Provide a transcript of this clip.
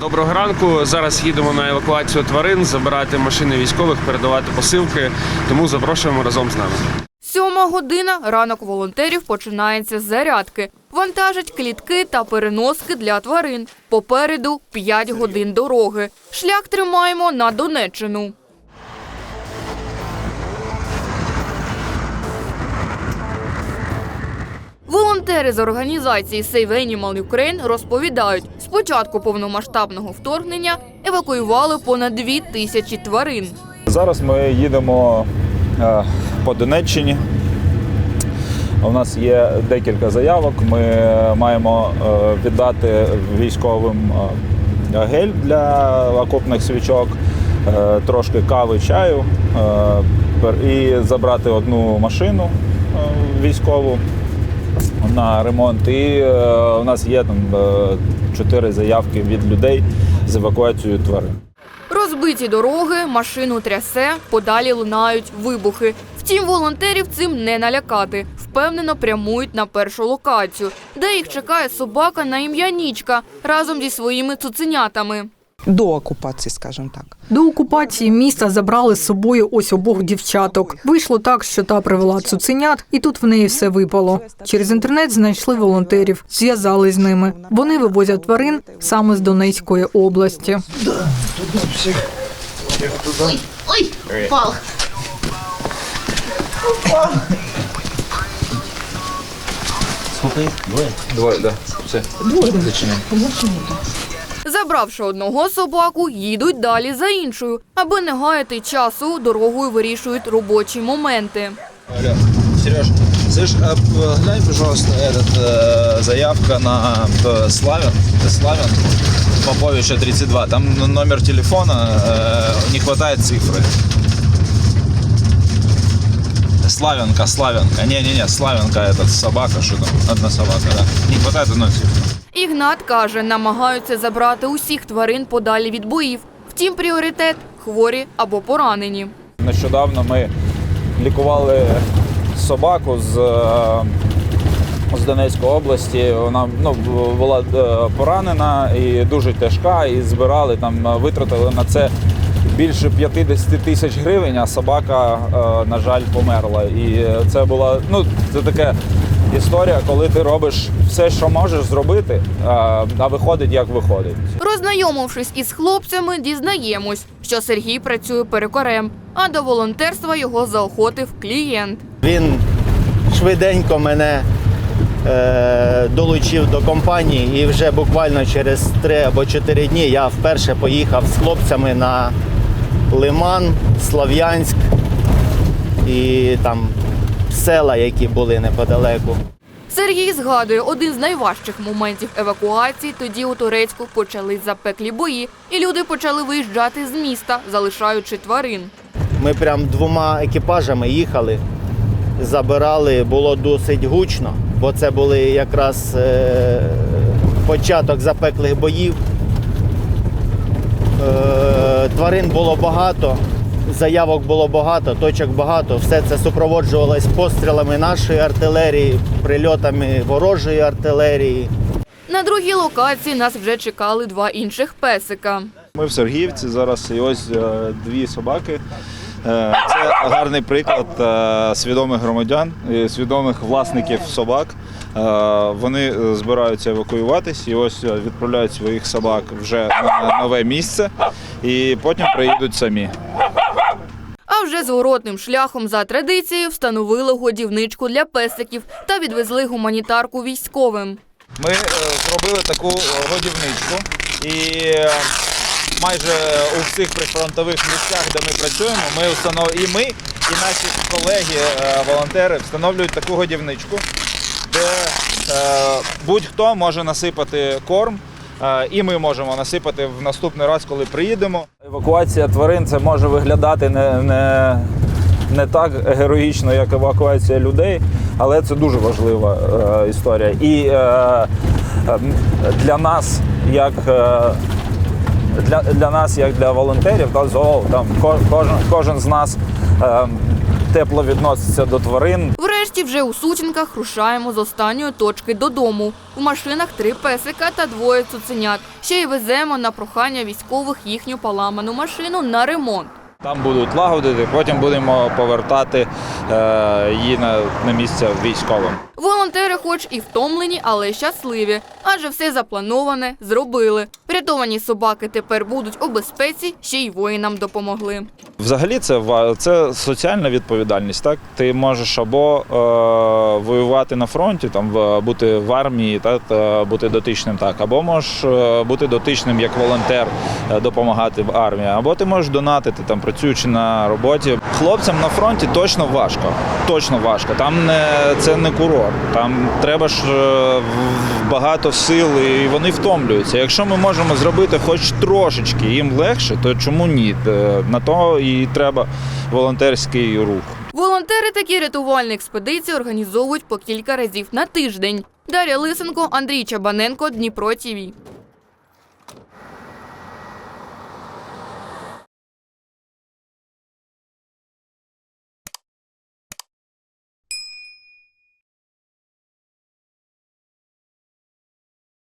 Доброго ранку. Зараз їдемо на евакуацію тварин, забирати машини військових, передавати посилки. Тому запрошуємо разом з нами. Сьома година ранок волонтерів починається з зарядки. Вантажать клітки та переноски для тварин. Попереду 5 годин дороги. Шлях тримаємо на Донеччину. Волонтери з організації Save Animal Ukraine розповідають, з початку повномасштабного вторгнення евакуювали понад дві тисячі тварин. Зараз ми їдемо е, по Донеччині. У нас є декілька заявок. Ми маємо е, віддати військовим е, гель для окопних свічок, трошки кави, чаю і забрати одну машину військову на ремонт. І е, у нас є там е, чотири заявки від людей з евакуацією тварин. Розбиті дороги, машину трясе, подалі лунають вибухи. Втім, волонтерів цим не налякати. Впевнено прямують на першу локацію, де їх чекає собака на ім'я Нічка разом зі своїми цуценятами. До окупації, скажімо так. До окупації міста забрали з собою ось обох дівчаток. Вийшло так, що та привела цуценят, і тут в неї все випало. Через інтернет знайшли волонтерів, зв'язали з ними. Вони вивозять тварин саме з Донецької області. Ой, упал. Забравши одного собаку, їдуть далі за іншою, аби не гаяти часу, дорогою вирішують робочі моменти. Сереж, слышь, а, п- глянь, пожалуйста, этот, э, заявка на э, Славян, э, Славян, Поповича 32. Там н- номер телефона, э, не хватает цифры. Славянка, Славянка. Не-не-не, Славянка этот собака, что там, одна собака, да. Не хватает одной цифры. Ігнат каже, намагаються забрати усіх тварин подалі від боїв. Втім, пріоритет хворі або поранені. Нещодавно ми лікували собаку з, е, з Донецької області. Вона ну, була е, поранена і дуже тяжка, і збирали там, е, витратили на це більше 50 тисяч гривень, а собака, на жаль, померла. І це була ну, це така історія, коли ти робиш все, що можеш зробити, а виходить, як виходить. Роззнайомившись із хлопцями, дізнаємось, що Сергій працює перекорем, а до волонтерства його заохотив клієнт. Він швиденько мене е, долучив до компанії, і вже буквально через 3 або 4 дні я вперше поїхав з хлопцями на Лиман, Слов'янськ і там села, які були неподалеку. Сергій згадує, один з найважчих моментів евакуації тоді у Турецьку почали запеклі бої, і люди почали виїжджати з міста, залишаючи тварин. Ми прям двома екіпажами їхали, забирали, було досить гучно, бо це були якраз е, початок запеклих боїв. Е, тварин було багато, заявок було багато, точок багато. Все це супроводжувалось пострілами нашої артилерії, прильотами ворожої артилерії. На другій локації нас вже чекали два інших песика. Ми в Сергіївці зараз і ось е, дві собаки. Е, Це гарний приклад е, свідомих громадян, свідомих власників собак. Вони збираються евакуюватись і ось відправляють своїх собак вже на нове місце і потім приїдуть самі. Вже зворотним шляхом за традицією встановили годівничку для песиків та відвезли гуманітарку військовим. Ми е, зробили таку е, годівничку і е, майже у всіх прифронтових місцях, де ми працюємо, ми встанов... і ми, і наші колеги, е, волонтери встановлюють таку годівничку, де будь-хто може насипати корм. Е, І ми можемо насипати в наступний раз, коли приїдемо. Евакуація тварин це може виглядати не, не, не так героїчно, як евакуація людей, але це дуже важлива е, історія. І е, е, для нас, як е, для, для нас, як для волонтерів, та зоо, там кожен, кожен з нас е, тепло відноситься до тварин, Нарешті вже у сутінках рушаємо з останньої точки додому. У машинах три песика та двоє цуценят. Ще й веземо на прохання військових їхню поламану машину на ремонт. Там будуть лагодити, потім будемо повертати е, її на, місце військовим. Волонтери, хоч і втомлені, але щасливі, адже все заплановане зробили. Врятовані собаки тепер будуть у безпеці, ще й воїнам допомогли. Взагалі, це це соціальна відповідальність. Так, ти можеш або е, воювати на фронті, там бути в армії, та бути дотичним, так, або можеш е, бути дотичним як волонтер, е, допомагати в армії, або ти можеш донатити там, працюючи на роботі. Хлопцям на фронті точно важко. Точно важко. Там не це не курорт. Там треба ж е, багато сил, і вони втомлюються. Якщо ми можемо зробити хоч трошечки їм легше, то чому ні? Е, На то і треба волонтерський рух. Волонтери такі рятувальні експедиції організовують по кілька разів на тиждень. Дар'я Лисенко, Андрій Чабаненко, Дніпро ТІВІ.